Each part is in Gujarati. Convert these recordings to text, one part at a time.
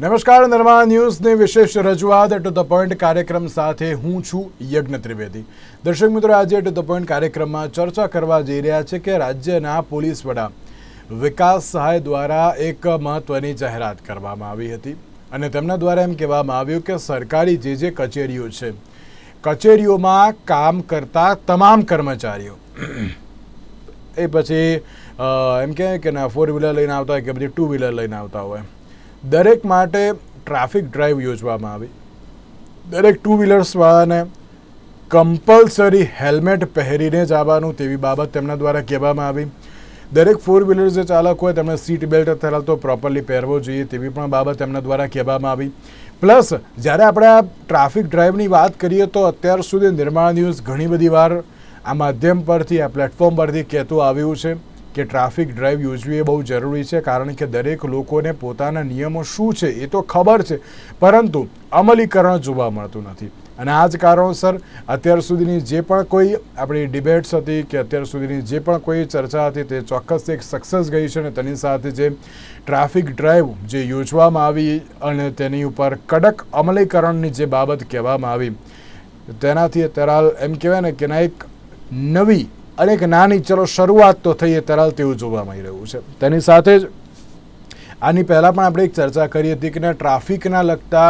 નમસ્કાર, નિર્માણ ન્યૂઝની વિશેષ રજૂઆત ટુ ધ પોઈન્ટ કાર્યક્રમ સાથે હું છું યજ્ઞ ત્રિવેદી. દર્શક મિત્રો, આજે ટુ ધ પોઈન્ટ કાર્યક્રમમાં ચર્ચા કરવા જઈ રહ્યા છે કે રાજ્યના પોલીસ વડા વિકાસ સહાય દ્વારા એક મહત્વની જાહેરાત કરવામાં આવી હતી અને તેમના દ્વારા એમ કહેવામાં આવ્યું કે સરકારી જે જે કચેરીઓ છે, કચેરીઓમાં કામ કરતા તમામ કર્મચારીઓ. એ પછી એમ કહેવાય કે ના ફોર વ્હીલર લઈને આવતા હોય કે બધી ટુ વ્હીલર લઈને આવતા હોય. દરેક માટે ટ્રાફિક ડ્રાઈવ યોજવામાં આવી. દરેક ટુ વ્હીલર્સવાળાને કમ્પલસરી હેલ્મેટ પહેરીને જ આવવાનું તેવી બાબત તેમના દ્વારા કહેવામાં આવી. દરેક ફોર વ્હીલર જે ચાલક હોય તેમણે સીટ બેલ્ટ તો પ્રોપરલી પહેરવો જોઈએ તેવી પણ બાબત તેમના દ્વારા કહેવામાં આવી. પ્લસ, જ્યારે આપણે આ ટ્રાફિક ડ્રાઈવની વાત કરીએ તો અત્યાર સુધી નિર્માણ ન્યૂઝ ઘણી બધી વાર આ માધ્યમ પરથી, આ પ્લેટફોર્મ પરથી કહેતું આવ્યું છે. કે ટ્રાફિક ડ્રાઈવ યોજવી એ બહુ જરૂરી છે, કારણ કે દરેક લોકોને પોતાના નિયમો શું છે એ તો ખબર છે, પરંતુ અમલીકરણ જોવા મળતું નથી. અને આ જ કારણોસર અત્યાર સુધીની જે પણ કોઈ આપણી ડિબેટ્સ હતી કે અત્યાર સુધીની જે પણ કોઈ ચર્ચા હતી તે ચોક્કસ એક સક્સેસ ગઈ છે અને તેની સાથે જે ટ્રાફિક ડ્રાઈવ જે યોજવામાં આવી અને તેની ઉપર કડક અમલીકરણની જે બાબત કહેવામાં આવી, તેનાથી અત્યારે એમ કહેવાય ને કે ના એક નવી અને એક નાની ચલો શરૂઆત તો થઈ એ હાલ તેવું જોવા મળી રહ્યું છે. તેની સાથે જ આની પહેલાં પણ આપણે એક ચર્ચા કરી હતી કે ટ્રાફિકના લગતા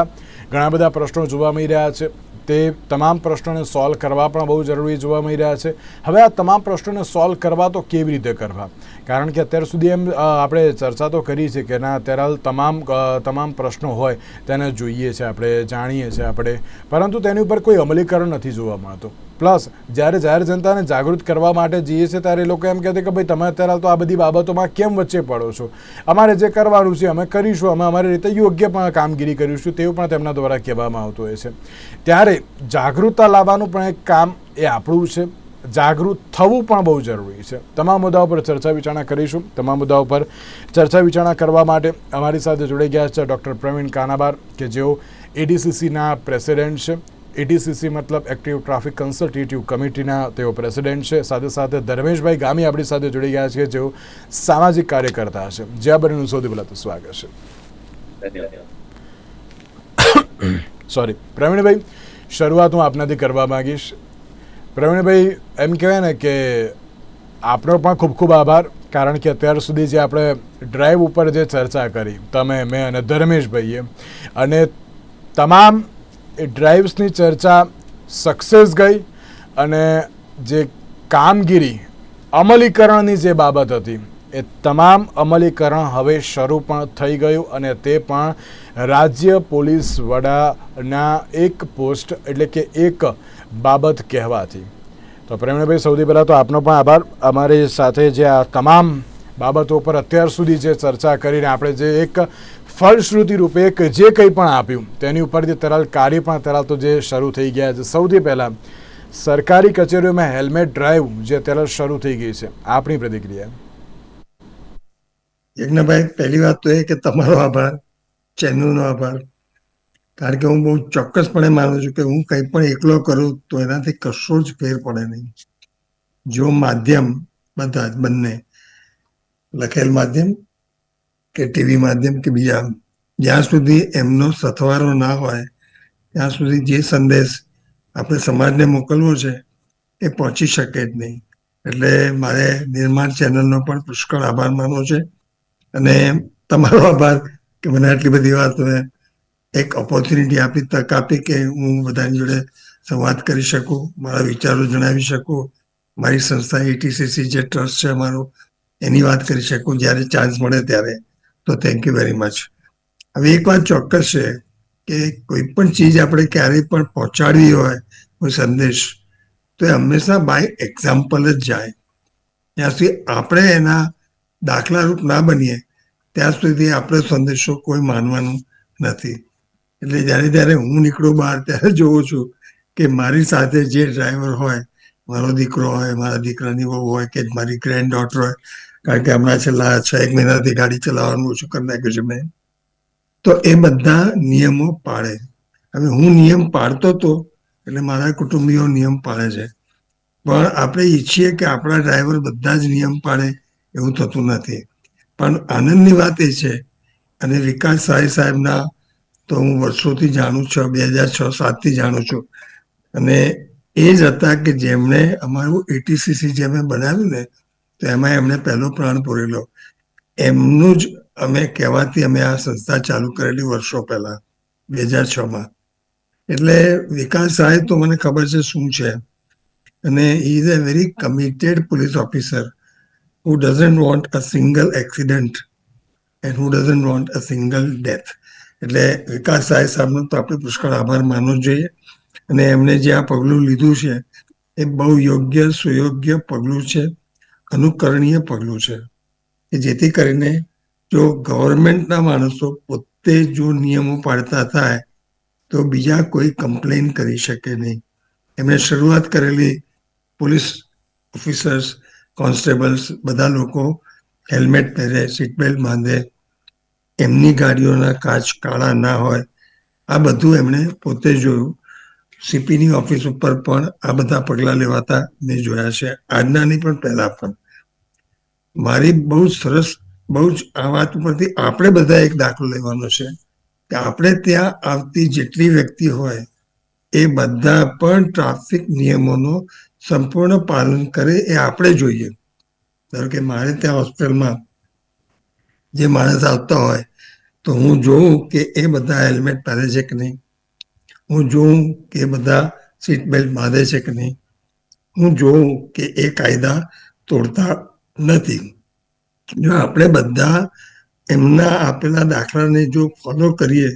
ઘણા બધા પ્રશ્નો જોવા મળી રહ્યા છે. તે તમામ પ્રશ્નોને સોલ્વ કરવા પણ બહુ જરૂરી જોવા મળી રહ્યા છે. હવે આ તમામ પ્રશ્નોને સોલ્વ કરવા તો કેવી રીતે કરવા? કારણ કે અત્યાર સુધી એમ આપણે ચર્ચા તો કરી છે કે ના અત્યારે હાલ તમામ તમામ પ્રશ્નો હોય તેને જોઈએ છે, આપણે જાણીએ છીએ આપણે. પરંતુ તેની ઉપર કોઈ અમલીકરણ નથી જોવા મળતું. પ્લસ જ્યારે જાહેર જનતાને જાગૃત કરવા માટે જઈએ છીએ, ત્યારે એ લોકો એમ કહેતા કે ભાઈ તમે અત્યારે તો આ બધી બાબતોમાં કેમ વચ્ચે પડો છો? અમારે જે કરવાનું છે, અમે કરીશું, અમે અમારી રીતે યોગ્ય પણ કામગીરી કરીશું તેવું પણ તેમના દ્વારા કહેવામાં આવતું હોય છે. ત્યારે જાગૃતતા લાવવાનું પણ એક કામ એ આપણું છે. જાગૃત થવું પણ બહુ જરૂરી છે. તમામ મુદ્દાઓ પર ચર્ચા વિચારણા કરીશું. તમામ મુદ્દાઓ પર ચર્ચા વિચારણા કરવા માટે અમારી સાથે જોડાઈ ગયા છે ડૉક્ટર પ્રવીણ કાનાબાર, કે જેઓ એડીસીસીના પ્રેસિડેન્ટ છે. એટીસીસી મતલબ એક્ટિવ ટ્રાફિક કન્સલ્ટેટિવ કમિટીના તેઓ પ્રેસિડેન્ટ છે. સાથે સાથે ધર્મેશભાઈ ગામી આપણી સાથે જોડી ગયા છે જેઓ સામાજિક કાર્યકર્તા છે. જ્યાં બનેનું સૌથી પહેલાં તો સ્વાગત છે. સોરી પ્રવીણભાઈ શરૂઆત હું આપનાથી કરવા માગીશ. પ્રવીણભાઈ એમ કહેવાય ને કે આપનો પણ ખૂબ ખૂબ આભાર કારણ કે અત્યાર સુધી જે આપણે ડ્રાઈવ ઉપર જે ચર્ચા કરી તમે મેં અને ધર્મેશભાઈએ અને તમામ એ ડ્રાઈવ્સની ચર્ચા સક્સેસ ગઈ અને જે કામગીરી, અમલીકરણની જે બાબત હતી, એ તમામ અમલીકરણ હવે શરૂ પણ થઈ ગયું અને તે પણ રાજ્ય પોલીસ વડાના એક પોસ્ટ એટલે કે એક બાબત કહેવાથી તો પ્રેમણભાઈ સૌથી પહેલાં તો આપનો પણ આભાર. અમારી સાથે જે આ તમામ બાબતો પર અત્યાર સુધી જે ચર્ચા કરીને આપણે જે એક ફલશ્રુતિ રૂપે જે કંઈ પણ આપ્યું, તેની ઉપરથી તરાલ કાર્ય પણ તરાલ તો જે શરૂ થઈ ગયા છે. સૌથી પહેલાં, સરકારી કચેરીઓમાં હેલ્મેટ ડ્રાઈવ જે અત્યારે શરૂ થઈ ગઈ છે. આપણી પ્રતિક્રિયા? યજ્ઞભાઈ પહેલી વાત તો એ કે તમારો આભાર, ચેનલનો આભાર. કારણ કે હું બહુ ચોક્કસપણે માનું છું કે હું કંઈ પણ એકલો કરું તો એનાથી કશો જ ફેર પડે નહીં. જો માધ્યમ બધા જ બંને લખેલ માધ્યમ કે ટીવી માધ્યમ કે બીજા જ્યાં સુધી એમનો સથવારો ના હોય, ત્યાં સુધી જે સંદેશ આપણે સમાજને મોકલવો છે, એ પહોંચી શકે જ નહીં. એટલે મારે નિર્માણ ચેનલનો પણ પુષ્કળ આભાર માનવો છે. અને તમારો આભાર કે મને આટલી બધી વાત એક ઓપોર્ચ્યુનિટી આપી, તક આપી કે હું બધાની જોડે સંવાદ કરી શકું, મારા વિચારો જણાવી શકું, મારી સંસ્થા એટીસીસી જે ટ્રસ્ટ છે અમારું, એની વાત કરી શકું જ્યારે ચાન્સ મળે ત્યારે. તો થેન્ક યુ વેરી મચ હવે એક વાત ચોક્કસ છે કે કોઈ પણ ચીજ આપણે ક્યારેય પણ પહોંચાડવી હોય, કોઈ સંદેશ, તો એ હંમેશા બાય એક્ઝામ્પલ જ જાય. ત્યાં સુધી આપણે એના દાખલારૂપ ના બનીએ, ત્યાં સુધી આપણે સંદેશો કોઈ માનવાનું નથી. એટલે જ્યારે જ્યારે હું નીકળું બહાર, ત્યારે જોઉં છું કે મારી સાથે જે ડ્રાઈવર હોય, મારો દીકરો હોય, મારા દીકરાની વહુ હોય કે મારી ગ્રેન્ડ ડોટર હોય કારણ કે હમણાં છેલ્લા છ એક મહિનાથી ગાડી ચલાવવાનું ઓછું કરી નાખ્યું છે મેં. તો એ બધા નિયમો પાળે. હવે હું નિયમ પાળતો હતો એટલે મારા કુટુંબીઓ નિયમ પાળે છે. પણ આપણે ઈચ્છીએ કે આપણા ડ્રાઈવર બધા જ નિયમ પાળે એવું થતું નથી. પણ આનંદની વાત એ છે, અને વિકાસ સાહેબ સાહેબના તો હું વર્ષોથી જાણું છું બે હજાર છ સાતથી જાણું છું. અને એ જ હતા કે જેમણે અમારું એટીસીસી જે અમે બનાવ્યું ને તો એમાં એમણે પહેલો પ્રાણ પૂરેલો. એમનું જ અમે કહેવાથી અમે આ સંસ્થા ચાલુ કરેલી વર્ષો પહેલા, બે હજાર છમાં. એટલે વિકાસ સાહેબ તો મને ખબર છે શું છે. અને is a very committed police officer who doesn't want a single accident and who doesn't want a single death એટલે વિકાસ સાહેબ સાહેબનો તો આપણે પુષ્કળ આભાર માનવો જોઈએ. અને એમને જે આ પગલું લીધું છે, એ બહુ યોગ્ય, સુયોગ્ય પગલું છે. અનુકરણીય પગલું છે કે જેથી કરીને જો ગવર્મેન્ટના માણસો પોતે જો નિયમો પાડતા થાય, તો બીજા કોઈ કમ્પ્લેન કરી શકે નહીં. એમણે શરૂઆત કરેલી પોલીસ ઓફિસર્સ, કોન્સ્ટેબલ્સ, બધા લોકો હેલ્મેટ પહેરે, સીટ બેલ્ટ બાંધે, એમની ગાડીઓના કાચ કાળા ના હોય, આ બધું એમણે પોતે જોયું. સીપીની ઓફિસ ઉપર પણ આ બધા પગલાં લેવાતા મેં જોયા છે. આજનાની પણ પહેલા પણ. મારી બહુ સરસ, બહુ જ આ વાત ઉપરથી આપણે બધા એક દાખલો લેવાનો છે કે આપણે ત્યાં આવતી જેટલી વ્યક્તિ હોય એ બધા પણ ટ્રાફિક નિયમોનો સંપૂર્ણ પાલન કરે એ આપણે જોઈએ. ધારો કે મારે ત્યાં હોસ્પિટલમાં જે માણસ આવતા હોય તો હું જોઉં કે એ બધા હેલ્મેટ પહેરે છે કે નહીં? હું જોઉં કે બધા સીટ બેલ્ટ બાંધે છે કે નહીં? હું જોઉં કે એ કાયદા તોડતા નથી. જો આપણે બધા એમના આપેલા દાખલાને જો ફોલો કરીએ,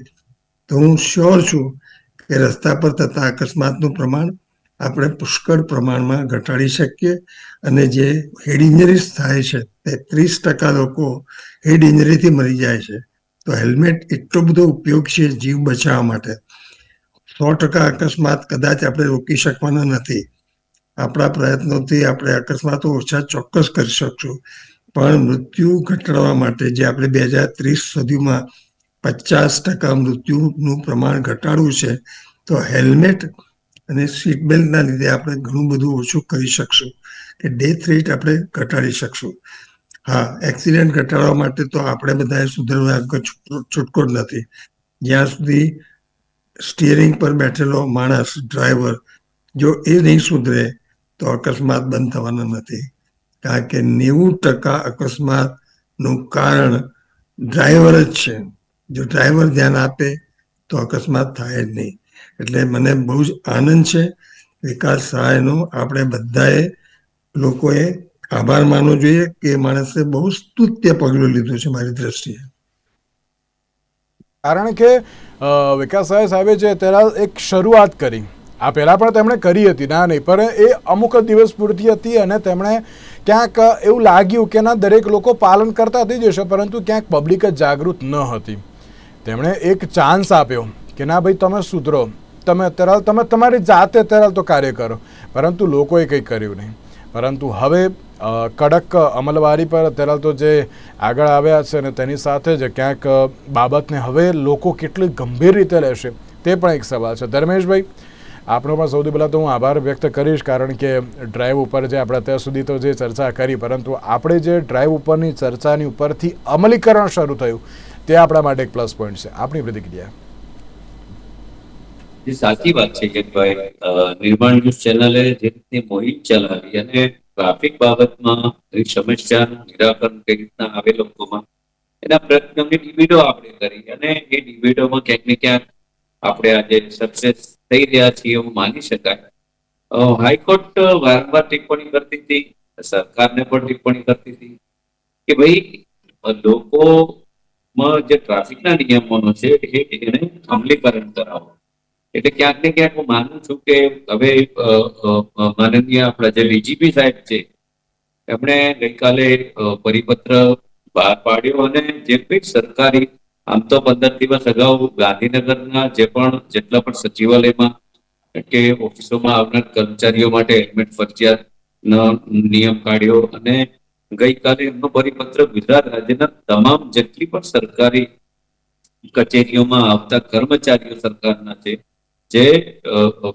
તો હું શ્યોર છું કે રસ્તા પર થતા અકસ્માતનું પ્રમાણ આપણે પુષ્કળ પ્રમાણમાં ઘટાડી શકીએ અને જે હેડ ઇન્જરીસ થાય છે, તે ત્રીસ ટકા લોકો હેડ ઇન્જરીથી મરી જાય છે. તો હેલ્મેટ એટલો બધો ઉપયોગ છે જીવ બચાવવા માટે. સો ટકા અકસ્માત કદાચ આપણે રોકી શકવાના નથી. આપણા પ્રયત્નોથી આપણે અકસ્માતો ઓછા ચોક્કસ કરી શકશું. પણ મૃત્યુ ઘટાડવા માટે જે આપણે બે હજાર ત્રીસ સુધીમાં પચાસ ટકા મૃત્યુનું પ્રમાણ ઘટાડવું છે, તો હેલ્મેટ અને સીટ બેલ્ટના લીધે આપણે ઘણું બધું ઓછું કરી શકશું કે ડેથ રેટ આપણે ઘટાડી શકશું. હા, એક્સિડન્ટ ઘટાડવા માટે તો આપણે બધાએ સુધરવા છૂટકો જ નથી. જ્યાં સુધી સ્ટિયરિંગ પર બેઠેલો માણસ, ડ્રાઈવર, જો એ નહીં સુધરે, તો અકસ્માત બંધ થવાનો નથી. કારણ કે નેવું ટકા અકસ્માતનું કારણ ડ્રાઈવર જ છે. જો ડ્રાઈવર ધ્યાન આપે, તો અકસ્માત થાય જ નહીં. એટલે મને બહુ જ આનંદ છે. વિકાસ સહાયનો આપણે બધાએ લોકોએ આભાર માનવો જોઈએ કે માણસે બહુ સ્તુત્ય પગલું લીધું છે મારી દ્રષ્ટિએ. કારણ કે વિકાસ સાહેબ જે અત્યારે એક શરૂઆત કરી, આ પહેલાં પણ તેમણે કરી હતી, ના નહીં, પણ એ અમુક દિવસ પૂરતી હતી અને તેમણે ક્યાંક એવું લાગ્યું કે ના, દરેક લોકો પાલન કરતા થઈ જશે, પરંતુ ક્યાંક પબ્લિક જ જાગૃત ન હતી. તેમણે એક ચાન્સ આપ્યો કે ના, ભાઈ, તમે સુધરો. તમે અત્યારે તમે તમારી જાતે અત્યારે તો કાર્ય કરો, પરંતુ લોકોએ કંઈ કર્યું નહીં. પરંતુ હવે કડક અમલવારી પર અત્યારે તો જે આગળ આવ્યા છે અને તેની સાથે જ ક્યાંક બાબતને હવે લોકો કેટલી ગંભીર રીતે લેશે તે પણ એક સવાલ છે. ધર્મેશભાઈ, આપનો પણ સૌથી પહેલાં તો હું આભાર વ્યક્ત કરીશ કારણ કે ડ્રાઈવ ઉપર જે આપણે અત્યાર સુધી તો જે ચર્ચા કરી, પરંતુ આપણે જે ડ્રાઈવ ઉપરની ચર્ચાની ઉપરથી અમલીકરણ શરૂ થયું, તે આપણા માટે એક પ્લસ પોઈન્ટ છે. આપણી પ્રતિક્રિયા? સાચી વાત છે કે નિર્માણ ન્યૂઝ ચેનલે જે રીતની મુહિમ ચલાવી અને ટ્રાફિક બાબતમાં સમસ્યાનું નિરાકરણ કઈ રીતના આવે લોકોમાં એના પ્રયત્નોની ડિબેટો આપણે કરી અને એ ડિબેટોમાં ક્યાંક ને ક્યાંક આપણે આજે સક્સેસ થઈ રહ્યા છીએ એવું માની શકાય. હાઈકોર્ટ વારંવાર ટિપ્પણી કરતી હતી, સરકારને પણ ટિપ્પણી કરતી હતી કે ભાઈ, લોકોમાં જે ટ્રાફિકના નિયમોનો છે એને અમલીકરણ કરાવો. એટલે ક્યાંક ને ક્યાંક હું માનું છું કે હવે માનનીય આપણા જે ડીજીપી સાહેબ છે, એમણે ગઈકાલે પરિપત્ર બહાર પાડ્યો અને જે કંઈક સરકારી, આમ તો પંદર દિવસ અગાઉ ગાંધીનગરના જે પણ, જેટલા પણ સચિવાલયમાં કે ઓફિસોમાં આવનાર કર્મચારીઓ માટે હેલ્મેટ ફરજિયાત નિયમ કાઢ્યો અને ગઈકાલે એમનો પરિપત્ર ગુજરાત રાજ્યના તમામ જેટલી પણ સરકારી કચેરીઓમાં આવતા કર્મચારીઓ સરકારના છે જે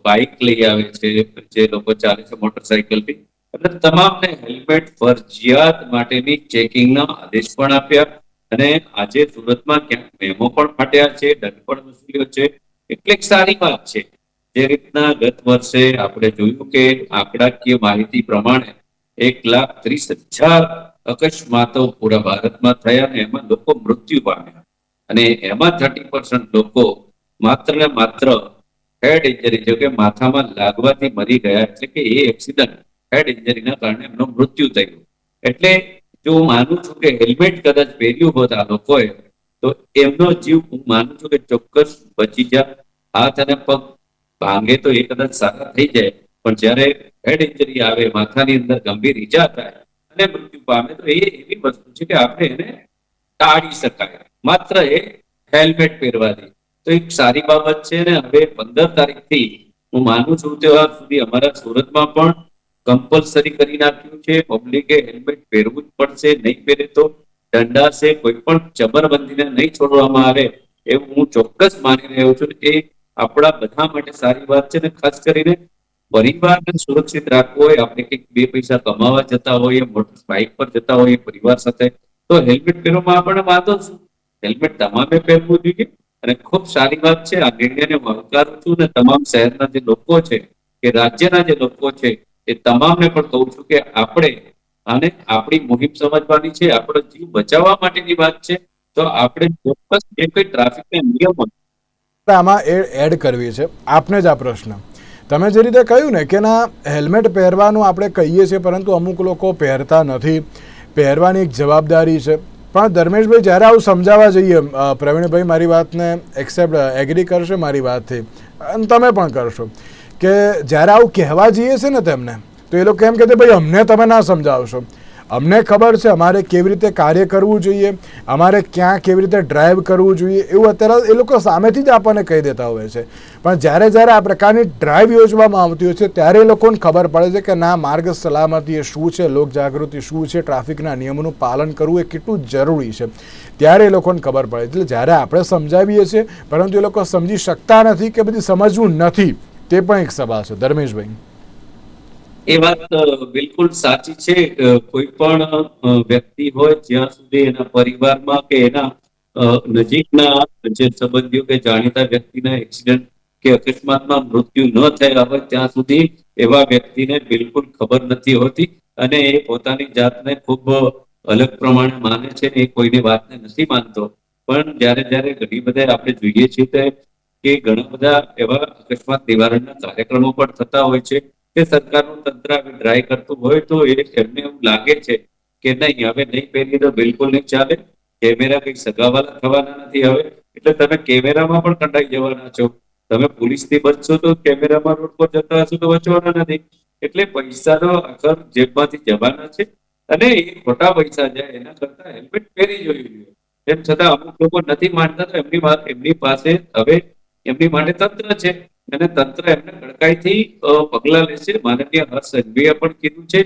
બાઇક લઈ આવે છે, જે લોકો ચાલે છે મોટરસાયકલથી એટલે તમામને હેલ્મેટ ફરજિયાત માટેની ચેકિંગના આદેશ પણ આપ્યા. અને આજે સુરતમાં ક્યાંક મેમો પણ ફાટ્યા છે દંડ પણ વસૂલ્યો છે. એટલે સારી વાત છે. જે રીતના ગત વર્ષે આપણે જોયું કે આંકડાકીય માહિતી પ્રમાણે એક લાખ ત્રીસ હજાર અકસ્માતો પૂરા ભારતમાં થયા અને એમાં લોકો મૃત્યુ પામ્યા. અને એમાં થર્ટી પર્સન્ટ લોકો માત્ર ને માત્ર હેડ ઇન્જરી જો કે માથામાં લાગવાથી મરી ગયા એટલે કે એ એક્સિડન્ટ હેડ ઇન્જરીના કારણે એમનું મૃત્યુ થયું. એટલે જો હું માનું છું કે હેલ્મેટ કદાચ પહેર્યું હોત આ લોકોએ, તો એમનો જીવ હું માનું છું કે ચોક્કસ બચી જા. હાથ અને પગ ભાંગે તો એ કદાચ સારા થઈ જાય, પણ જ્યારે હેડ ઇન્જરી આવે, માથાની અંદર ગંભીર ઈજા થાય અને મૃત્યુ પામે, તો એ એવી વસ્તુ છે કે આપણે એને ટાળી શકાય. માત્ર એ હેલ્મેટ પહેરવાથી તો એક સારી બાબત છે ને, હવે પંદર તારીખથી હું માનું છું ત્યાં સુધી અમારા સુરતમાં પણ કમ્પલસરી કરી નાખ્યું છે. પબ્લિકે હેલ્મેટ પહેરવું જ પડશે, નહીં પહેરે તો દંડાશે. કોઈ પણ જબરબંધીને નહીં છોડવામાં આવે એવું હું ચોક્કસ માની રહ્યો છું એ આપણા બધા માટે સારી વાત છે ને, ખાસ કરીને પરિવારને સુરક્ષિત રાખવો હોય, આપણે કંઈક બે પૈસા કમાવા જતા હોઈએ, મોટર બાઇક પર જતા હોઈએ, પરિવાર સાથે, તો હેલ્મેટ પહેરવામાં આપણને વાંધો શું? હેલ્મેટ તમામે પહેરવું જોઈએ અને ખૂબ સારી વાત છે, આ નિર્ણયને હું છું ને તમામ શહેરના જે લોકો છે, કે રાજ્યના જે લોકો છે, એ તમામને પણ કહું છું કે આપણે આને આપણી મુહિમ સમજવાની છે, આપણો જીવ બચાવવા માટેની વાત છે, તો આપણે ચોક્કસ જે કોઈ ટ્રાફિકના નિયમો આમાં એડ કરવી છે. આપને જ આ પ્રશ્ન. તમે જે રીતે કહ્યું ને કે ના હેલ્મેટ પહેરવાનું આપણે કહીએ છીએ, પરંતુ અમુક લોકો પહેરતા નથી. પહેરવાની એક જવાબદારી છે. પણ ધર્મેશભાઈ, જ્યારે આવું સમજાવવા જઈએ પ્રવીણભાઈ મારી વાતને એક્સેપ્ટ એગ્રી કરશે મારી વાતથી. અને તમે પણ કરશો. કે જ્યારે આવું કહેવા જઈએ છે ને તેમને, તો એ લોકો એમ કહે ભાઈ, અમને તમે ના સમજાવશો. અમને ખબર છે અમારે કેવી રીતે કાર્ય કરવું જોઈએ, અમારે ક્યાં કેવી રીતે ડ્રાઈવ કરવું જોઈએ, એવું અત્યારે એ લોકો સામેથી જ આપણને કહી દેતા હોય છે. પણ જ્યારે જ્યારે આ પ્રકારની ડ્રાઈવ યોજવામાં આવતી હોય છે, ત્યારે એ લોકોને ખબર પડે છે કે ના, માર્ગ સલામતી એ શું છે, લોક જાગૃતિ શું છે, ટ્રાફિકના નિયમોનું પાલન કરવું એ કેટલું જરૂરી છે. ત્યારે એ લોકોને ખબર પડે. એટલે જ્યારે આપણે સમજાવીએ છીએ, પરંતુ એ લોકો સમજી શકતા નથી કે બધી સમજવું નથી, તે પણ એક સવાલ છે. ધર્મેશભાઈ. એ વાત બિલકુલ સાચી છે કોઈ પણ વ્યક્તિ હોય જ્યાં સુધી એના પરિવારમાં કે એના નજીકના જે સંબંધીઓ કે જાણીતા વ્યક્તિના એક્સિડન્ટ કે અકસ્માતમાં મૃત્યુ ન થયા હોય ત્યાં સુધી એવા વ્યક્તિને બિલકુલ ખબર નથી હોતી અને એ પોતાની જાતને ખૂબ અલગ પ્રમાણે માને છે એ કોઈની વાતને નથી માનતો. પણ જ્યારે જ્યારે ઘણી બધા આપણે જોઈએ છીએ કે ઘણા બધા એવા અકસ્માત નિવારણના કાર્યક્રમો પણ થતા હોય છે કે સરકારનું તંત્ર હવે ડ્રાય કરતું હોય તો એ એમને એવું લાગે છે કે નહીં, હવે નહીં પહેરી તો બિલકુલ નહીં ચાલે. કેમેરા કઈ સગાવાલા થવાના નથી હવે. એટલે તમે કેમેરામાં પણ કંડાઈ જવાના છો. તમે પોલીસથી બચશો તો કેમેરામાં રોડ પર જતા હશો તો બચવાના નથી. એટલે પૈસાનો આખર જેબમાંથી જવાના છે અને એ ખોટા પૈસા જાય, એના કરતા હેલ્મેટ પહેરી જોયું જોઈએ તેમ છતાં અમુક લોકો નથી માનતા તો એમની એમની પાસે હવે એમની માટે તંત્ર છે. અને તંત્ર એમને કડકાઈથી પગલા લેશે. માનનીય હર્ષ સંઘવીએ પણ કીધું છે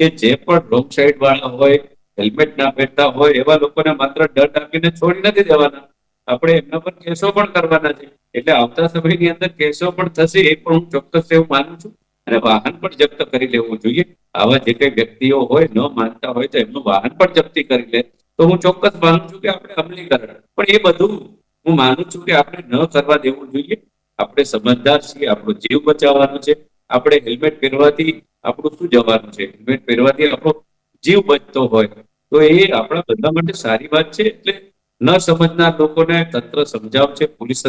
કે જે પણ રોંગ સાઈડ વાળા હોય, હેલ્મેટ ના પહેરતા હોય, એવા લોકોને માત્ર દંડ આપીને છોડી નથી દેવાના. આપણે એમના પર કેસો પણ કરવાના છે. એટલે આવતા સમયની અંદર કેસો પણ થશે એ પણ હું ચોક્કસ એવું માનું છું. અને વાહન પણ જપ્ત કરી લેવું જોઈએ. આવા જે કઈ વ્યક્તિઓ હોય, ન માનતા હોય તો એમનું વાહન પણ જપ્તી કરી લે. તો હું ચોક્કસ માનું છું કે આપણે અમલીકરણ. પણ એ બધું હું માનું છું કે આપણે ન કરવા દેવું જોઈએ. આપણે સમજદાર છીએ, આપણો જીવ બચાવવાનો છે. આપણે હેલ્મેટ પહેરવાથી આપણું શું જવાનું છે? હેલ્મેટ પહેરવાથી આપણો જીવ બચતો હોય. તો એ આપણા બધા માટે સારી વાત છે, એટલે ન સમજનાર લોકોને તંત્ર સમજાવશે, પોલીસ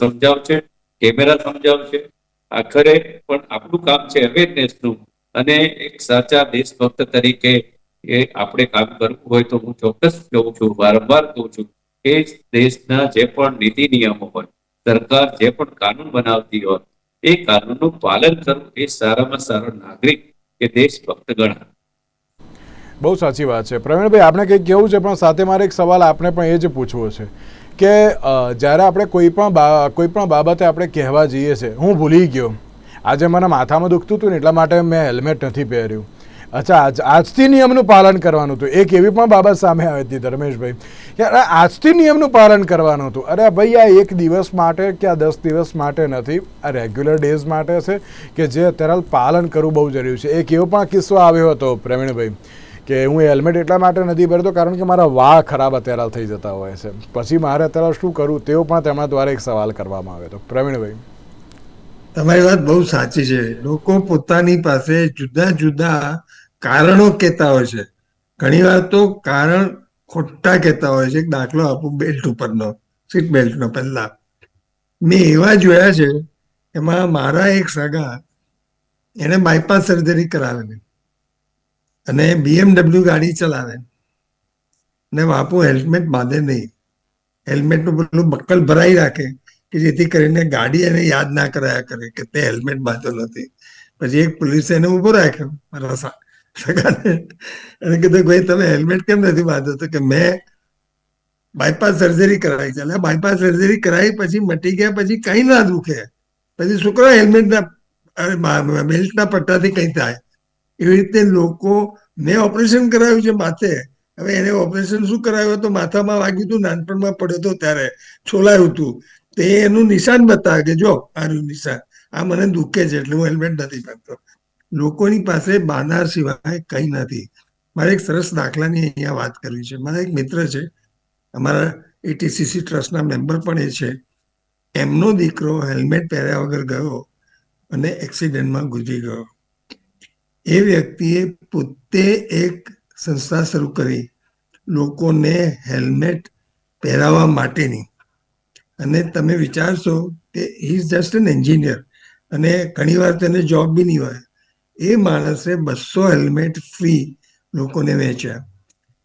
સમજાવશે, કેમેરા સમજાવશે. આખરે પણ આપણું કામ છે અવેરનેસનું અને એક સાચા દેશભક્ત તરીકે એ આપણે કામ કરવું હોય તો હું ચોક્કસ કહું છું, વારંવાર કહું છું કે દેશના જે પણ નીતિ નિયમો હોય સરકાર જે પણ કાનૂન બનાવતી હોય, એ કાનૂનનું પાલન કરવું એ સારામાં સારો નાગરિક કે દેશભક્ત ગણાય. બહુ સાચી વાત છે. પ્રવીણભાઈ, આપણે કંઈક કહેવું છે, પણ સાથે મારે એક સવાલ આપણે પણ એ જ પૂછવો છે કે જ્યારે આપણે કોઈ પણ કોઈ પણ બાબતે આપણે કહેવા જઈએ છીએ હું ભૂલી ગયો. આજે મને માથામાં દુખતું હતું ને, એટલા માટે મેં હેલ્મેટ નથી પહેર્યું. અચ્છા, આજ, આજથી નિયમનું પાલન કરવાનું હતું. એક એવી પણ બાબત સામે આવી હતી, ધર્મેશભાઈ. કે આજથી નિયમનું પાલન કરવાનું હતું. અરે, ભાઈ, આ એક દિવસ માટે કે આ દસ દિવસ માટે નથી. આ રેગ્યુલર ડેઝ માટે છે કે જે અત્યારે પાલન કરવું બહુ જરૂરી છે. એક એવો પણ કિસ્સો આવ્યો હતો, પ્રવીણભાઈ, કે હું હેલ્મેટ એટલા માટે નથી પહેરતો કારણ કે મારા વાળ ખરાબ અત્યારે થઈ જતા હોય છે. પછી મારે અત્યારે શું કરવું તેવો પણ તેમના દ્વારા એક સવાલ કરવામાં આવ્યો હતો. પ્રવીણભાઈ. તમારી વાત બહુ સાચી છે. લોકો પોતાની પાસે જુદા જુદા કારણો કહેતા હોય છે. ઘણી વાર તો કારણ ખોટા કહેતા હોય છે દાખલો આપું બેલ્ટ ઉપરનો સીટ બેલ્ટનો પહેલા. મેં એવા જોયા છે એમાં મારા એક સગા એને બાયપાસ સર્જરી કરાવેલી. અને બીએમડબલ્યુ ગાડી ચલાવે. ને બાપુ હેલ્મેટ બાંધે નહીં. હેલ્મેટનું પેલું બક્કલ ભરાઈ રાખે કે જેથી કરીને ગાડી એને યાદ ના કરાયા કરે કે તે હેલ્મેટ બાંધ્યો નથી. પછી એક પોલીસે એને ઊભો રાખ્યો, મારા સા- સગાને એને કીધું, ભાઈ, તમે હેલ્મેટ કેમ નથી બાંધો? તો કે, મેં બાયપાસ સર્જરી કરાવી છે. બાયપાસ સર્જરી કરાવી પછી મટી ગયા પછી કઈ ના દુખે. પછી શું કરો હેલ્મેટના બેલ્ટના પટ્ટાથી કઈ થાય. એવી રીતે લોકો, મેં ઓપરેશન કરાવ્યું છે માથે. હવે એને ઓપરેશન શું કરાવ્યું તો માથામાં વાગ્યું હતું, નાનપણમાં પડ્યો હતો ત્યારે. છોલાયું હતું તે એનું નિશાન બતાવે કે, જો આનું નિશાન. આ મને દુખે છે, એટલે હું હેલ્મેટ નથી પહેરતો લોકોની પાસે બાનાર સિવાય કંઈ નથી. મારે એક સરસ દાખલાની અહીંયા વાત કરવી છે. મારા એક મિત્ર છે. અમારા એટીસીસી ટ્રસ્ટના મેમ્બર પણ એ છે. એમનો દીકરો હેલ્મેટ પહેર્યા વગર ગયો અને એક્સિડન્ટમાં ગુજરી ગયો. એ વ્યક્તિએ પોતે એક સંસ્થા શરૂ કરી લોકોને હેલ્મેટ પહેરાવવા માટેની. અને તમે વિચારશો કે he is just an engineer અને ઘણીવાર તેને જોબ બી નહીં હોય. એ માણસે બસો હેલ્મેટ ફ્રી લોકોને વેચ્યા.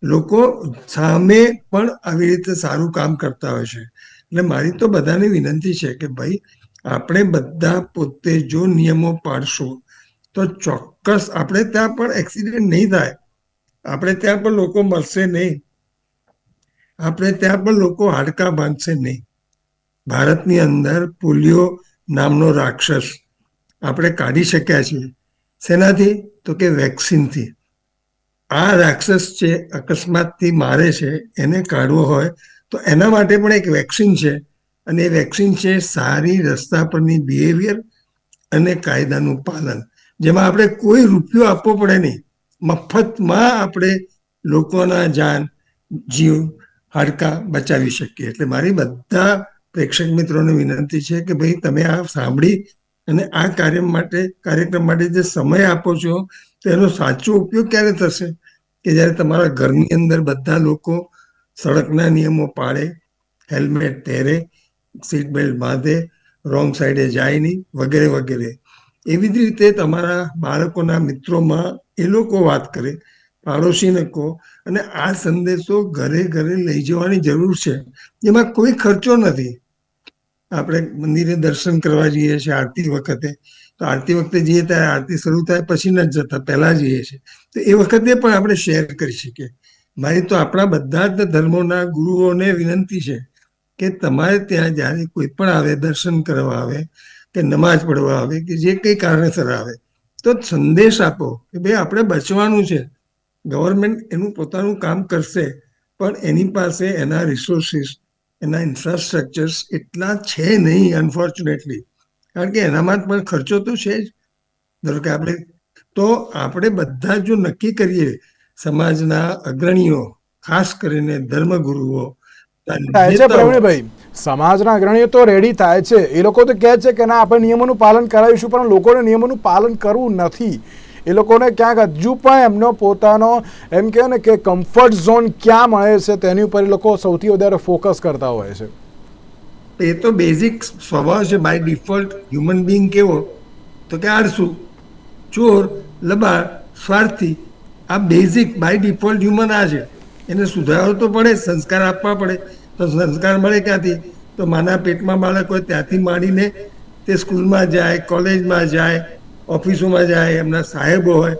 લોકો સામે પણ આવી રીતે સારું કામ કરતા હોય છે. એટલે મારી તો બધાને વિનંતી છે કે ભાઈ, આપણે બધા પોતે જો નિયમો પાડશું, તો ચોક્કસ આપણે ત્યાં પણ એક્સિડન્ટ નહીં થાય. આપણે ત્યાં પણ લોકો મરશે નહીં. આપણે ત્યાં પણ લોકો હાડકા ભાંગશે નહીં. ભારતની અંદર પોલિયો નામનો રાક્ષસ આપણે કાઢી શક્યા છીએ. શેનાથી તો કે વેક્સિનથી. આ રાક્ષસ છે અકસ્માતથી મારે છે, એને કાઢવો હોય, તો એના માટે પણ એક વેક્સિન છે. અને એ વેક્સિન છે સારી રસ્તા પરની બિહેવિયર અને કાયદાનું પાલન. જેમાં આપણે કોઈ રૂપિયો આપવો પડે નહીં. મફતમાં આપણે લોકોના જાન, જીવ, હાડકા બચાવી શકીએ. એટલે મારી બધા પ્રેક્ષક મિત્રોને વિનંતી છે કે ભાઈ તમે આ સાંભળી અને આ કાર્ય માટે, કાર્યક્રમ માટે જે સમય આપો છો, તેનો સાચો ઉપયોગ ક્યારે થશે? કે જ્યારે તમારા ઘરની અંદર બધા લોકો સડકના નિયમો પાળે, હેલ્મેટ પહેરે સીટ બેલ્ટ બાંધે રોંગ સાઈડે જાય નહીં, વગેરે વગેરે. એવી જ રીતે તમારા બાળકોના મિત્રોમાં એ લોકો વાત કરે, પાડોશીને કહો, અને આ સંદેશો ઘરે ઘરે લઈ જવાની જરૂર છે. જેમાં કોઈ ખર્ચો નથી. આપણે મંદિરે દર્શન કરવા જઈએ છીએ આરતી વખતે, તો આરતી વખતે જઈએ ત્યારે આરતી શરૂ થાય પછી ન જતા, પહેલા જઈએ છીએ. તો એ વખતે પણ આપણે શેર કરી શકીએ. મારી તો આપણા બધા જ ધર્મોના ગુરુઓને વિનંતી છે કે તમારે ત્યાં જ્યારે કોઈ પણ આવે, દર્શન કરવા આવે, કે નમાજ પડવા આવે, કે જે કંઈ કારણસર આવે, તો સંદેશ આપો કે ભાઈ આપણે બચવાનું છે. ગવર્મેન્ટ એનું પોતાનું કામ કરશે, પણ એની પાસે એના રિસોર્સિસ એના ઇન્ફ્રાસ્ટ્રક્ચર્સ એટલા છે નહીં અનફોર્ચ્યુનેટલી કારણ કે એનામાં પણ ખર્ચો તો છે જ. ધારો કે આપણે તો આપણે બધા જો નક્કી કરીએ સમાજના અગ્રણીઓ ખાસ કરીને ધર્મગુરુઓ પ્રવીણભાઈ? સમાજના અગ્રણીઓ તો રેડી થાય છે. એ લોકો તો કહે છે કે ના આપણે નિયમોનું પાલન કરાવીશું પણ લોકોને નિયમોનું પાલન કરવું નથી. એ લોકોને ક્યાંક હજુ પણ એમનો પોતાનો એમ કહે ને કે કમ્ફર્ટ ઝોન ક્યાં મળે છે તેની ઉપર એ લોકો સૌથી વધારે ફોકસ કરતા હોય છે. એ તો બેઝિક સ્વભાવ છે બાય ડિફોલ્ટ હ્યુમન બિંગ કેવો, તો કે આળસુ, ચોર લબાડ સ્વાર્થી, આ બેઝિક બાય ડિફોલ્ટ હ્યુમન આ છે. એને સુધારવો તો પડે, સંસ્કાર આપવા પડે, તો સંસ્કાર મળે ક્યાંથી? તો માના પેટમાં બાળક હોય ત્યાંથી માંડીને તે સ્કૂલમાં જાય કોલેજમાં જાય ઓફિસોમાં જાય એમના સાહેબો હોય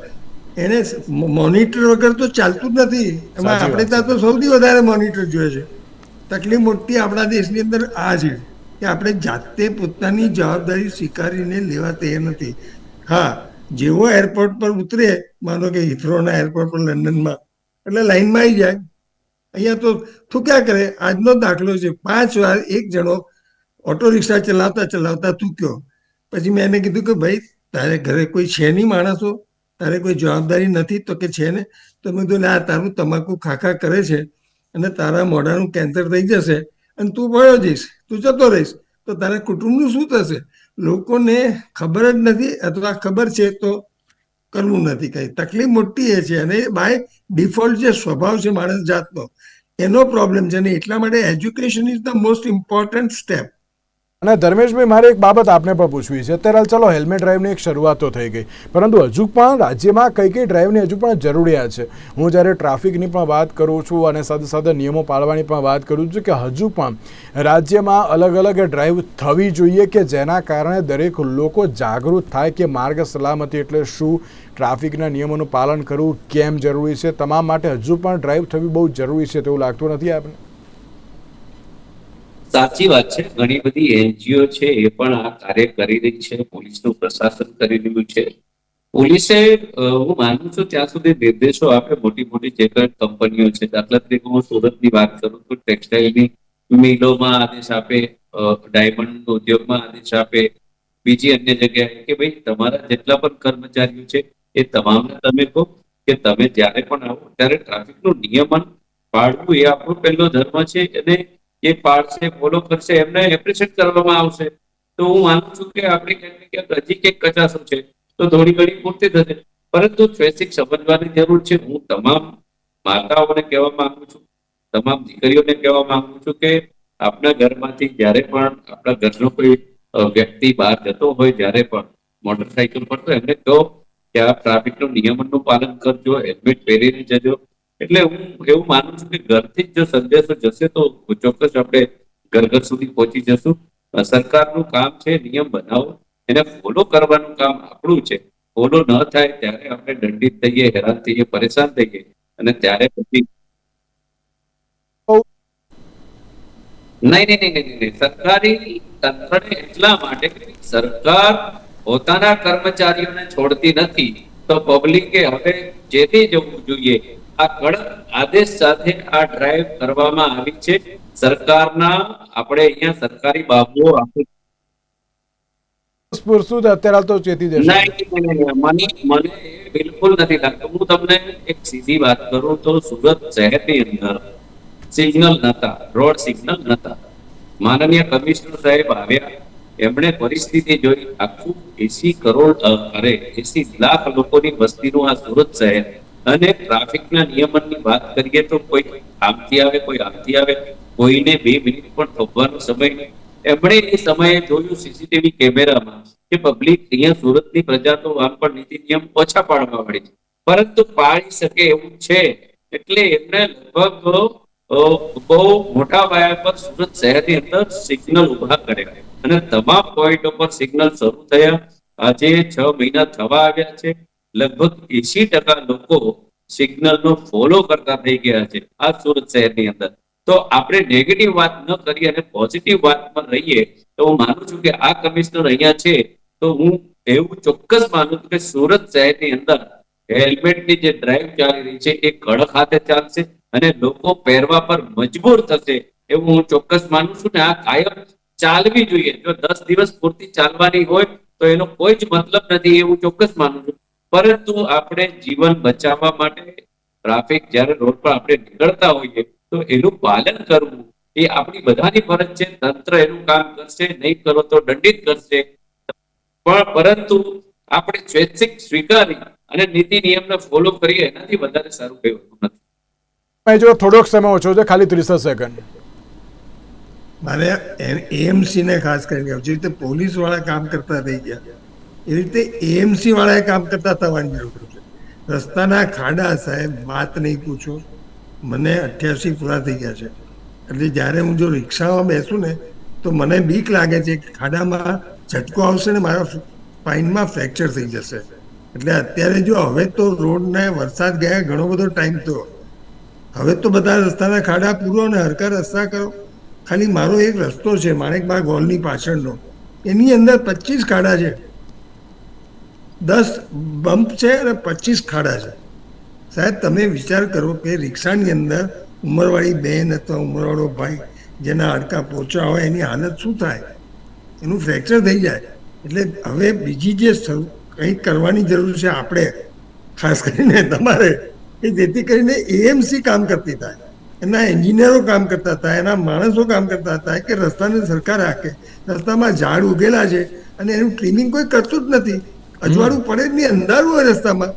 એને મોનિટર વગર તો ચાલતું જ નથી. એમાં આપણે ત્યાં તો સૌથી વધારે મોનિટર જોઈએ છે. તકલીફ મોટી આપણા દેશની અંદર આ છે કે આપણે જાતે પોતાની જવાબદારી સ્વીકારીને લેવા તૈયાર નથી. હા જેવો એરપોર્ટ પર ઉતરે માનો કે હિથ્રોના એરપોર્ટ પર લંડનમાં એટલે લાઈનમાં આવી જાય. અહીંયા તો થૂક્યા કરે? આજનો દાખલો છે. પાંચ વાર એક જણો ઓટો રિક્ષા ચલાવતા ચલાવતા થૂક્યો પછી મેં એને કીધું કે ભાઈ તારે ઘરે કોઈ છે નહીં માણસો? તારે કોઈ જવાબદારી નથી તો કે છે ને? તો મેં કીધું "લે, આ તારું તમાકુ ખાખા કરે છે અને તારા મોઢાનું કેન્સર થઈ જશે અને તું ભયો જઈશ તું જતો રહીશ. તો તારા કુટુંબનું શું થશે? લોકોને ખબર જ નથી અથવા ખબર છે તો કરવું નથી કઈ. તકલીફ મોટી એ છે અને બાય ડિફોલ્ટ જે સ્વભાવ છે માણસ જાતનો એનો પ્રોબ્લેમ છે અને એટલા માટે education is the most important step અને ધર્મેશભાઈ, મારે એક બાબત આપને પણ પૂછવી છે. અત્યારે ચાલો, હેલ્મેટ ડ્રાઈવની એક શરૂઆત તો થઈ ગઈ. પરંતુ હજુ પણ રાજ્યમાં કઈ કઈ ડ્રાઈવની હજુ પણ જરૂરિયાત છે. હું જ્યારે ટ્રાફિકની પણ વાત કરું છું અને સાથે સાથે નિયમો પાળવાની પણ વાત કરું છું કે હજુ પણ રાજ્યમાં અલગ અલગ ડ્રાઈવ થવી જોઈએ કે જેના કારણે દરેક લોકો જાગૃત થાય કે માર્ગ સલામતી એટલે શું, ટ્રાફિકના નિયમોનું પાલન કરવું કેમ જરૂરી છે, તમામ માટે હજુ પણ ડ્રાઈવ થવી બહુ જરૂરી છે તેવું લાગતું નથી આપને? સાચી વાત છે. ઘણી બધી એનજીઓ છે એ પણ આ કાર્ય કરી રહી છે. પોલીસનું પ્રશાસન કરી રહ્યું છે. પોલીસે હું માનું છું ત્યાં સુધી નિર્દેશો આપે મોટી મોટી જે કઈ કંપનીઓ છે, દાખલા તરીકે હું સુરતની વાત કરું તો ટેક્સટાઇલની મિલોમાં આદેશ આપે ડાયમંડ ઉદ્યોગમાં આદેશ આપે. બીજી અન્ય જગ્યાએ કે ભાઈ તમારા જેટલા પણ કર્મચારીઓ છે એ તમામને તમે કહો કે તમે જ્યારે પણ આવો ત્યારે ટ્રાફિકનું નિયમન પાડવું એ આપણો પહેલો ધર્મ છે અને જે પાડશે ફોલો કરશે, એમને એપ્રિશિએટ કરવામાં આવશે. તો હું માનું છું કે આપણે ક્યાંક કે હજી કંઈક કચાશો છે. તો થોડી ઘણી પૂરતી થશે પરંતુ બેસિક સમજવાની જરૂર છે. હું તમામ માતાઓને કહેવા માંગુ છું, તમામ દીકરીઓને કહેવા માંગુ છું કે આપણા ઘરમાંથી જ્યારે પણ આપણા ઘરનો કોઈ વ્યક્તિ બહાર જતો હોય, જ્યારે પણ મોટરસાયકલ પર તો એમને કહો કે આ ટ્રાફિકનું નિયમનનું પાલન કરજો હેલ્મેટ પહેરીને જજો. એટલે હું એવું માનું છું કે ઘરથી જ સંદેશો જશે તો ચોક્કસ આપણે ઘર ઘર સુધી પહોંચી જશું. સરકારનું કામ છે, નિયમ બનાવો. એને ફોલો કરવાનું કામ આપણું છે. ફોલો ન થાય ત્યારે આપણે દંડિત થઈએ, હેરાન થઈએ, પરેશાન થઈએ અને ત્યારે પછી નહીં નહીં નહીં નહીં સરકારી તંત્રને એટલા માટે સરકાર પોતાના કર્મચારીઓને છોડતી નથી. તો પબ્લિકે હવે જેથી જવું જોઈએ આ કડક આદેશ સાથે આ ડ્રાઈવ કરવામાં આવી છે. સરકારના આપણે અહીંયા સરકારી બાબુઓ અત્યારે તો ચેતી જશે નહીં, નહીં, નહીં, નહીં. મને મને બિલકુલ નથી લાગતું. હું તમને એક સીધી વાત કરું તો સુરત શહેરની અંદર સિગ્નલ નતા રોડ સિગ્નલ નતા. માનનીય કમિશનર સાહેબ આવ્યા. એમણે પરિસ્થિતિ જોઈ. આખું એસી કરોડ અરે એસી લાખ લોકોની વસ્તીનું આ સુરત શહેર અને ટ્રાફિકના નિયમનની વાત કરીએ તો કોઈ આમથી આવે, કોઈ આમથી આવે, કોઈને બે મિનિટ પણ થોભવાનો સમય એમણે એ સમયે જોયું સીસીટીવી કેમેરામાં કે પબ્લિક અહીંયા સુરતની પ્રજા તો આમ પણ નીતિ નિયમ ઓછા પાડવા વાળી છે. પરંતુ પાળી શકે એવું છે. એટલે એમને લગભગ બહુ મોટા પાયા પર સુરત શહેરની અંદર સિગ્નલ ઊભા કર્યા. અને તમામ પોઈન્ટો પર સિગ્નલ શરૂ થયા. આજે છ મહિના થવા આવ્યા છે. લગભગ એસી ટકા લોકો સિગ્નલનો ફોલો કરતા થઈ ગયા છે આ સુરત શહેરની અંદર. તો આપણે નેગેટિવ વાત ન કરીએ અને પોઝિટિવ વાતમાં રહીએ, તો હું માનું છું કે આ કમિશનર અહીંયા છે, તો હું એવું ચોક્કસ માનું છું કે સુરત શહેરની અંદર હેલ્મેટની જે ડ્રાઈવ ચાલી રહી છે એ કડક હાથે ચાલશે અને લોકો પહેરવા પર મજબૂર થશે એવું હું ચોક્કસ માનું છું ને આ કાયમ ચાલવી જોઈએ. જો દસ દિવસ પૂરતી ચાલવાની હોય તો એનો કોઈ જ મતલબ નથી એવું ચોક્કસ માનું છું. પરંતુ આપણે જીવન બચાવવા માટે ટ્રાફિક જ્યારે રોડ પર આપણે નીકળતા હોઈએ તો એનું પાલન કરવું એ આપણી બધાની ફરજ છે. તંત્ર એનું કામ કરશે નહીં કરો તો દંડિત કરશે. પણ પરંતુ આપણે સ્વૈચ્છિક સ્વીકારી અને નીતિ નિયમને ફોલો કરીએ એનાથી વધારે સારું કઈ હોતું નથી. જો થોડોક સમય ઓછો છે ખાલી ત્રીસ સેકન્ડ મારે એએમસી ને ખાસ કરીને જે રીતે પોલીસવાળા કામ કરતા થઈ ગયા. એ રીતે એએમસી વાળાએ કામ કરતા થવાની જરૂર છે રસ્તાના ખાડા સાહેબ, વાત નહીં પૂછો. મને અઠ્યાસી પૂરા થઈ ગયા છે. એટલે જ્યારે હું જો રિક્ષામાં બેસું ને, તો મને બીક લાગે છે કે ખાડામાં ઝટકો આવશે ને મારા સ્પાઇનમાં ફ્રેક્ચર થઈ જશે. એટલે અત્યારે જો હવે તો રોડને વરસાદ ગયા ઘણો બધો ટાઈમ થયો. હવે તો બધા રસ્તાના ખાડા પૂરો ને હરકા રસ્તા કરો. ખાલી મારો એક રસ્તો છે, માણેકબાગ હોલની પાછળનો. એની અંદર પચીસ ખાડા છે. દસ બમ્પ છે અને પચીસ ખાડા છે. સાહેબ, તમે વિચાર કરો કે રિક્ષાની અંદર ઉંમરવાળી બહેન અથવા ઉંમરવાળો ભાઈ જેના હાડકા પોચા હોય, એની હાલત શું થાય? એનું ફ્રેક્ચર થઈ જાય. એટલે હવે બીજી જે કંઈક કરવાની જરૂર છે આપણે, ખાસ કરીને તમારે, કે જેથી કરીને એએમસી કામ કરતી થાય. એના એન્જિનિયરો કામ કરતા હતા એના માણસો કામ કરતા હતા કે રસ્તાને સરકાર રાખે. રસ્તામાં ઝાડ ઉગેલા છે અને એનું ક્લીનિંગ કોઈ કરતું જ નથી. અજવાળું પડે જ નહીં અંધારું હોય રસ્તામાં.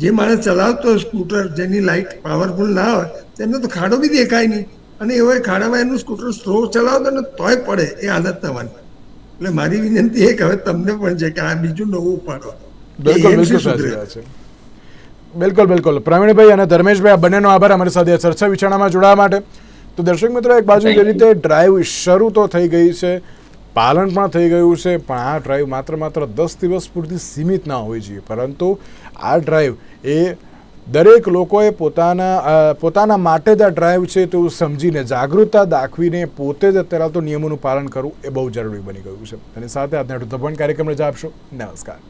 જે માણસ ચલાવતો હોય સ્કૂટર જેની લાઇટ પાવરફુલ ના હોય તેમને તો ખાડો બી દેખાય નહીં. અને એવો ખાડામાં એનું સ્કૂટર સ્લો ચલાવતો ને તોય પડે એ આદત થવાની એટલે મારી વિનંતી એ કે હવે તમને પણ છે કે આ બીજું નવું ઉપાડો. બિલકુલ બિલકુલ સાચી છે. બિલકુલ બિલકુલ. પ્રવીણભાઈ અને ધર્મેશભાઈ આ બંનેનો આભાર. અમારી સાથે ચર્ચા વિચારણામાં જોડાવા માટે. તો દર્શક મિત્રો એક બાજુ જે રીતે ડ્રાઈવ શરૂ તો થઈ ગઈ છે પાલન પણ થઈ ગયું છે, પણ આ ડ્રાઈવ માત્ર માત્ર દસ દિવસ પૂરતી સીમિત ના હોવી જોઈએ. પરંતુ આ ડ્રાઈવ એ દરેક લોકોએ પોતાના પોતાના માટે જ આ ડ્રાઈવ છે તેવું સમજીને, જાગૃતતા દાખવીને પોતે જ અત્યારે તો નિયમોનું પાલન કરવું એ બહુ જરૂરી બની ગયું છે. અને સાથે આજના ધ કાર્યક્રમને જ આપશો. નમસ્કાર.